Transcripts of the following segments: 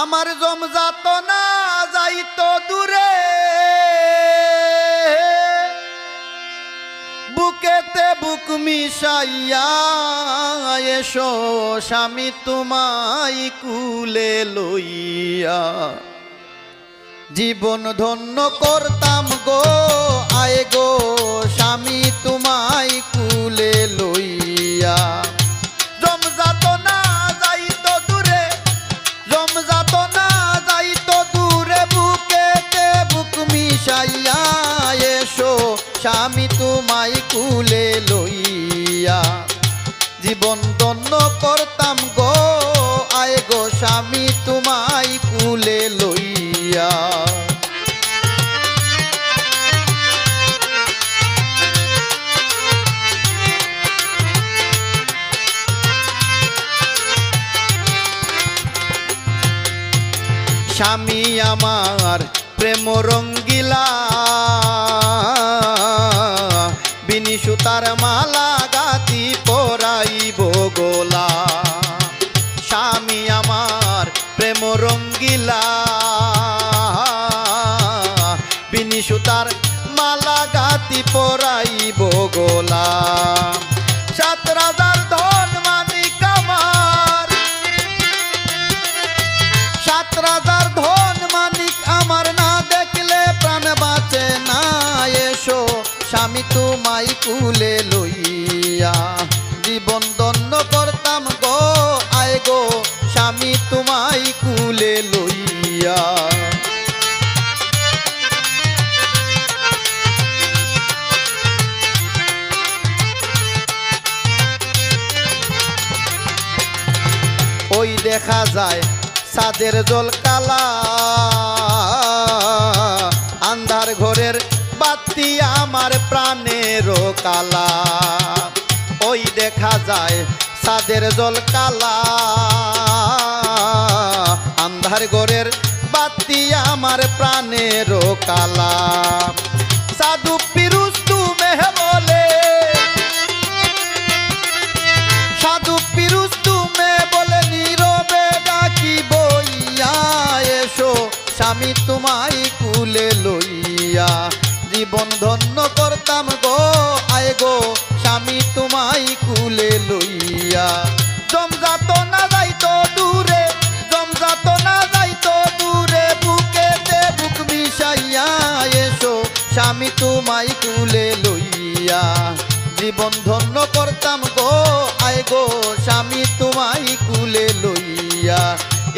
আমার জমজাত না যাইতো দূরে। বুকেতে বুক মিশাইয়া, এসো স্বামী তোমায় কুলে লইয়া। জীবন ধন্য করতাম গো, আয় গো স্বামী তোমায় স্বামী তোমায় কুলে লইয়া। জীবন ধন্য করতাম গো, আয় গো স্বামী তোমায় কুলে লইয়া। স্বামী আমার প্রেম রঙ্গিলা। বিনি সুতার মালা গাতি পরাইব গোলা। স্বামী আমার প্রেম রঙ্গিলা বিনি সুতার মালা গাতি পরাইব গোলা। সাত রাজার ধন মানিক আমার। সাত রাজার স্বামী তোমায় কুলে লইয়া। জীবন দণ্ড করতাম গো, আয় গো, স্বামী তোমাই কুলে লইয়া। ওই দেখা যায় সাদের জল কালা। বাতি আমার প্রাণের কালা। ওই দেখা যায় সাদের জল কালা। আন্ধার ঘরের বাতি আমার প্রাণের কালা। সাধু পিরুস তুমি বলে। সাধু পিরুস তুমি বলে, নীরবে ডাকি বইয়া এসো। স্বামী তোমায় কুলে লইয়া জীবন ধন্য করতাম গো, আয় গো, স্বামী তোমায় কুলে লইয়া। জমজাত না যাইতো দূরে জমজাত না যাইতো দূরে, বুকেতে বুক মিশাইয়া এসো, স্বামী তোমায় কুলে লইয়া। জীবন ধন্য করতাম গো, আয় গো, স্বামী তোমায় কুলে লইয়া।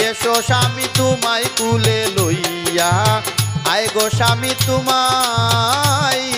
এসো, স্বামী তোমায় কুলে লইয়া। আয় গো স্বামী তোমায়।